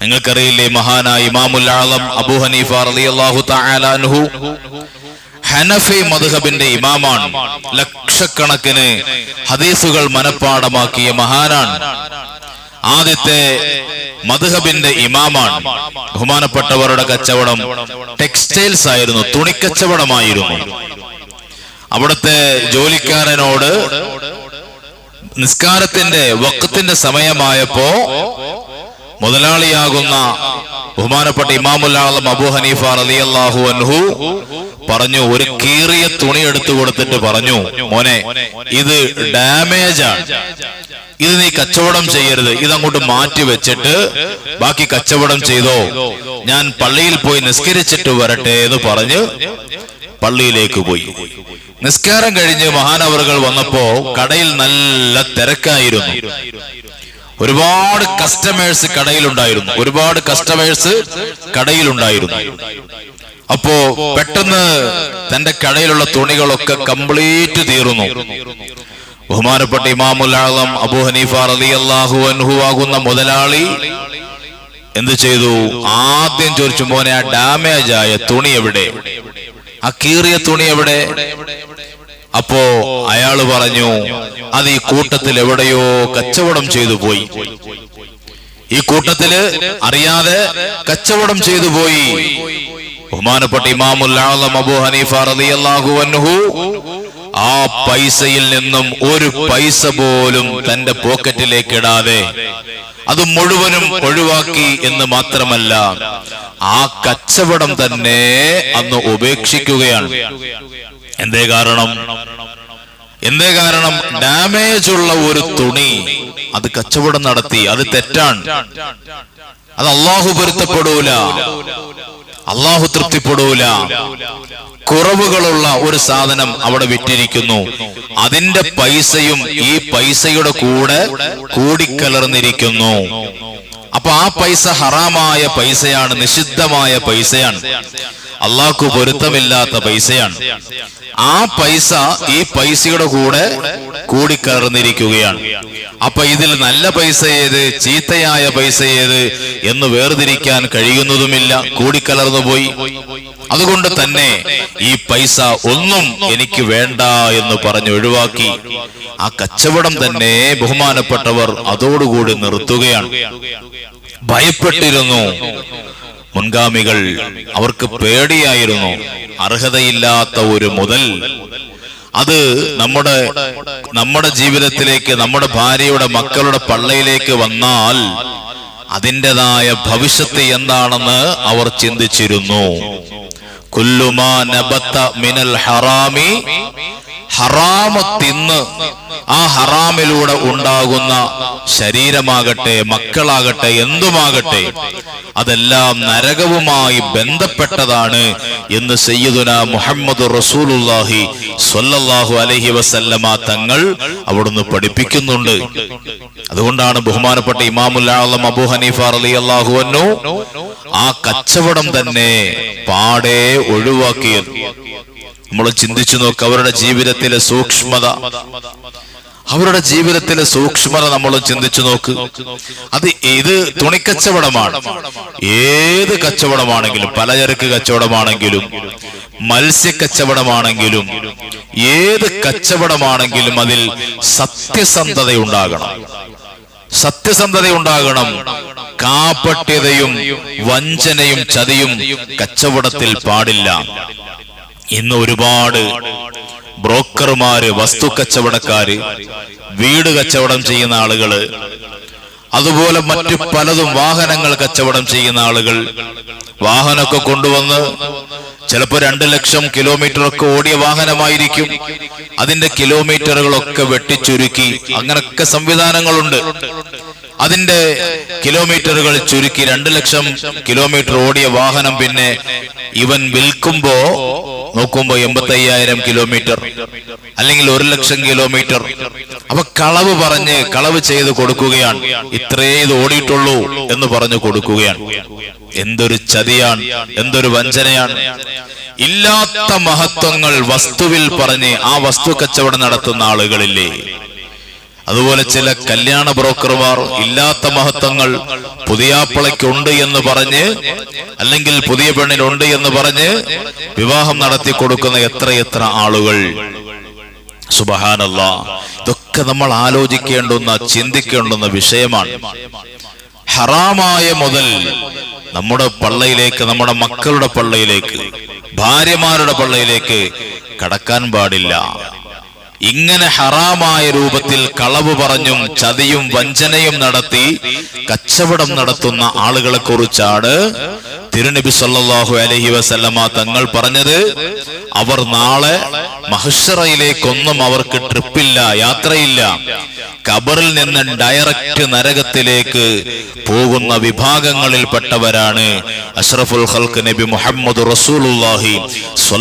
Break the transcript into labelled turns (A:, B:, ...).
A: നിങ്ങൾക്കറിയില്ലേ മഹാനായ ഇമാമുൽ ആലം അബൂ ഹനീഫ റളിയല്ലാഹു തആല അൻഹു ഹനഫി മദ്ഹബിന്റെ ഇമാമാണ്. ലക്ഷക്കണക്കിന് ഹദീസുകൾ മനഃപ്പാടമാക്കിയ മഹാനാണ്. ആദ്യത്തെ മധുഹബിന്റെ ഇമാമാണ്. ബഹുമാനപ്പെട്ടവരുടെ കച്ചവടം ടെക്സ്റ്റൈൽസ് ആയിരുന്നു തുണിക്കച്ചവടമായിരുന്നു. അവിടുത്തെ ജോലിക്കാരനോട് നിസ്കാരത്തിന്റെ വക്കത്തിന്റെ സമയമായപ്പോ മുതലാളിയാകുന്ന ബഹുമാനപ്പെട്ട ഇമാമുല്ലാളം അബു ഹനീഫ അള്ളാഹു അൻഹു പറഞ്ഞു ഒരു കീറിയ തുണി എടുത്തു കൊടുത്തിട്ട് പറഞ്ഞു മോനെ ഇത് ഡാമേജ്. ആണ് ഇത് നീ കച്ചവടം ചെയ്യരുത്. ഇതങ്ങോട്ട് മാറ്റി വെച്ചിട്ട് ബാക്കി കച്ചവടം ചെയ്തോ. ഞാൻ പള്ളിയിൽ പോയി നിസ്കരിച്ചിട്ട് വരട്ടെ എന്ന് പറഞ്ഞ് പള്ളിയിലേക്ക് പോയി. നിസ്കാരം കഴിഞ്ഞ് മഹാനവറുകൾ വന്നപ്പോ കടയിൽ നല്ല തിരക്കായിരുന്നു. ഒരുപാട് കസ്റ്റമേഴ്സ് കടയിലുണ്ടായിരുന്നു. ഒരുപാട് കസ്റ്റമേഴ്സ് കടയിലുണ്ടായിരുന്നു. അപ്പോ പെട്ടെന്ന് തന്റെ കടയിലുള്ള തുണികളൊക്കെ കംപ്ലീറ്റ് തീർന്നു. ബഹുമാനപ്പെട്ട ഇമാമുൽ ആളം അബു ഹനീഫ റളിയല്ലാഹു അൻഹു ആകുന്ന മുതലാളി എന്ത് ചെയ്തു? ആദ്യം ചോദിച്ചു മോനെ ആ ഡാമേജ് ആയ തുണി എവിടെ? ആ കീറിയ തുണി എവിടെ? അപ്പോ അയാൾ പറഞ്ഞു അത് ഈ കൂട്ടത്തിൽ എവിടെയോ കച്ചവടം ചെയ്തു പോയി. ഈ കൂട്ടത്തിൽ അറിയാതെ കച്ചവടം ചെയ്തു പോയി. ബഹുമാനപ്പെട്ട ഇമാമുൽ ആലം അബൂ ഹനീഫ അൻഹു ആ പൈസയിൽ നിന്നും ഒരു പൈസ പോലും തന്റെ പോക്കറ്റിലേക്ക് ഇടാതെ അത് മുഴുവനും ഒഴിവാക്കി എന്ന് മാത്രമല്ല ആ കച്ചവടം തന്നെ അന്ന് ഉപേക്ഷിക്കുകയാണ്. എന്തേ കാരണം? എന്തേ കാരണം? ഡാമേജ് ഉള്ള ഒരു തുണി അത് കച്ചവടം നടത്തി അത് തെറ്റാണ്. അത് അള്ളാഹു പൊരുത്തപ്പെടൂല. അള്ളാഹു തൃപ്തിപ്പെടൂല. കുറവുകളുള്ള ഒരു സാധനം അവിടെ വിറ്റിരിക്കുന്നു. അതിന്റെ പൈസയും ഈ പൈസയുടെ കൂടെ കൂടിക്കലർന്നിരിക്കുന്നു. അപ്പൊ ആ പൈസ ഹറാമായ പൈസയാണ് നിഷിദ്ധമായ പൈസയാണ്. അള്ളാഹ്ക്കു പൊരുത്തമില്ലാത്ത പൈസയാണ്. ആ പൈസ ഈ പൈസയുടെ കൂടെ കൂടിക്കലർന്നിരിക്കുകയാണ്. അപ്പൊ ഇതിൽ നല്ല പൈസ ഏത് ചീത്തയായ പൈസ ഏത് എന്ന് വേർതിരിക്കാൻ കഴിയുന്നതുമില്ല കൂടിക്കലർന്നു പോയി. അതുകൊണ്ട് തന്നെ ഈ പൈസ ഒന്നും എനിക്ക് വേണ്ട എന്ന് പറഞ്ഞ് ഒഴിവാക്കി ആ കച്ചവടം തന്നെ ബഹുമാനപ്പെട്ടവർ അതോടുകൂടി നിർത്തുകയാണ്. ഭയപ്പെട്ടിരുന്നു. മുൻഗാമികൾ അവർക്ക് പേടിയായിരുന്നു. അർഹതയില്ലാത്ത ഒരു മുതൽ. അത് നമ്മുടെ നമ്മുടെ ജീവിതത്തിലേക്ക് നമ്മുടെ ഭാര്യയുടെ മക്കളുടെ പള്ളയിലേക്ക് വന്നാൽ അതിന്റെതായ ഭവിഷ്യത്ത് എന്താണെന്ന് അവർ ചിന്തിച്ചിരുന്നു. കുല്ലുമാ നബത്ത മിനൽ ഹറാമി ഹറാമ തിന്ന് ആ ഹറാമിലൂടെ ഉണ്ടാകുന്ന ശരീരമാകട്ടെ മക്കളാകട്ടെ എന്തുമാകട്ടെ അതെല്ലാം നരകവുമായി ബന്ധപ്പെട്ടതാണ് എന്ന് സയ്യിദുന മുഹമ്മദ് റസൂലുല്ലാഹി സ്വല്ലല്ലാഹു അലഹി വസല്ലമ തങ്ങൾ അവിടുന്ന് പഠിപ്പിക്കുന്നുണ്ട്. അതുകൊണ്ടാണ് ബഹുമാനപ്പെട്ട ഇമാമുൽ അബു ഹനീഫ അള്ളാഹു അൻഹു ആ കച്ചവടം തന്നെ പാടെ ഒഴിവാക്കിയത്. നമ്മൾ ചിന്തിച്ചു നോക്ക് അവരുടെ ജീവിതത്തിലെ സൂക്ഷ്മത. അവരുടെ ജീവിതത്തിലെ സൂക്ഷ്മത നമ്മൾ ചിന്തിച്ചു നോക്ക് അത് ഇത് തുണിക്കച്ചവടമാണ്? ഏത് കച്ചവടമാണെങ്കിലും പലചരക്ക് കച്ചവടമാണെങ്കിലും മത്സ്യ കച്ചവടമാണെങ്കിലും ഏത് കച്ചവടമാണെങ്കിലും അതിൽ സത്യസന്ധത ഉണ്ടാകണം സത്യസന്ധത ഉണ്ടാകണം കാപ്പട്യതയും വഞ്ചനയും ചതിയും കച്ചവടത്തിൽ പാടില്ല. ഇന്ന് ഒരുപാട് ബ്രോക്കർമാര് വസ്തു കച്ചവടക്കാര് വീട് കച്ചവടം ചെയ്യുന്ന ആളുകൾ അതുപോലെ മറ്റു പലതും വാഹനങ്ങൾ കച്ചവടം ചെയ്യുന്ന ആളുകൾ വാഹനമൊക്കെ കൊണ്ടുവന്ന് ചിലപ്പോ രണ്ട് ലക്ഷം കിലോമീറ്റർ ഒക്കെ ഓടിയ വാഹനമായിരിക്കും. അതിന്റെ കിലോമീറ്ററുകളൊക്കെ വെട്ടിച്ചുരുക്കി അങ്ങനൊക്കെ സംവിധാനങ്ങളുണ്ട്. അതിന്റെ കിലോമീറ്ററുകൾ ചുരുക്കി രണ്ട് ലക്ഷം കിലോമീറ്റർ ഓടിയ വാഹനം പിന്നെ ഇവൻ വിൽക്കുമ്പോ നോക്കുമ്പോ എൺപത്തി കിലോമീറ്റർ അല്ലെങ്കിൽ ഒരു ലക്ഷം കിലോമീറ്റർ. അപ്പൊ കളവ് പറഞ്ഞ് കളവ് ചെയ്ത് കൊടുക്കുകയാണ്. ഇത്രേ ഇത് ഓടിയിട്ടുള്ളൂ എന്ന് പറഞ്ഞു കൊടുക്കുകയാണ്. എന്തൊരു ചതിയാണ് എന്തൊരു വഞ്ചനയാണ്. ഇല്ലാത്ത മഹത്വങ്ങൾ വസ്തുവിൽ പറഞ്ഞ് ആ വസ്തു കച്ചവടം നടത്തുന്ന ആളുകളില്ലേ? അതുപോലെ ചില കല്യാണ ബ്രോക്കർമാർ ഇല്ലാത്ത മഹത്വങ്ങൾ പുതിയാപ്പിളയ്ക്കുണ്ട് എന്ന് പറഞ്ഞ് അല്ലെങ്കിൽ പുതിയ പെണ്ണിനുണ്ട് എന്ന് പറഞ്ഞ് വിവാഹം നടത്തി കൊടുക്കുന്ന എത്രയെത്ര ആളുകൾ. സുബഹാനല്ല. ഇതൊക്കെ നമ്മൾ ആലോചിക്കേണ്ടുന്ന ചിന്തിക്കേണ്ടുന്ന വിഷയമാണ്. ഹറാമായ മുതൽ നമ്മുടെ പള്ളയിലേക്ക് നമ്മുടെ മക്കളുടെ പള്ളയിലേക്ക് ഭാര്യമാരുടെ പള്ളയിലേക്ക് കടക്കാൻ പാടില്ല. ഇങ്ങനെ ഹറാമായ രൂപത്തിൽ കളവ് പറഞ്ഞും ചതിയും വഞ്ചനയും നടത്തി കച്ചവടം നടത്തുന്ന ആളുകളെ കുറിച്ചാണ് തിരുനബി സല്ലാഹു അലഹി വസല്ലമ തങ്ങൾ പറഞ്ഞത്. അവർ നാളെ മഹിഷറയിലേക്കൊന്നും അവർക്ക് ട്രിപ്പില്ല യാത്രയില്ല. കബറിൽ നിന്ന് ഡയറക്റ്റ് നരകത്തിലേക്ക് പോകുന്ന വിഭാഗങ്ങളിൽപ്പെട്ടവരാണ് അഷ്റഫുൽ ഹൽക്ക് നബി മുഹമ്മദ് റസൂലുള്ളാഹി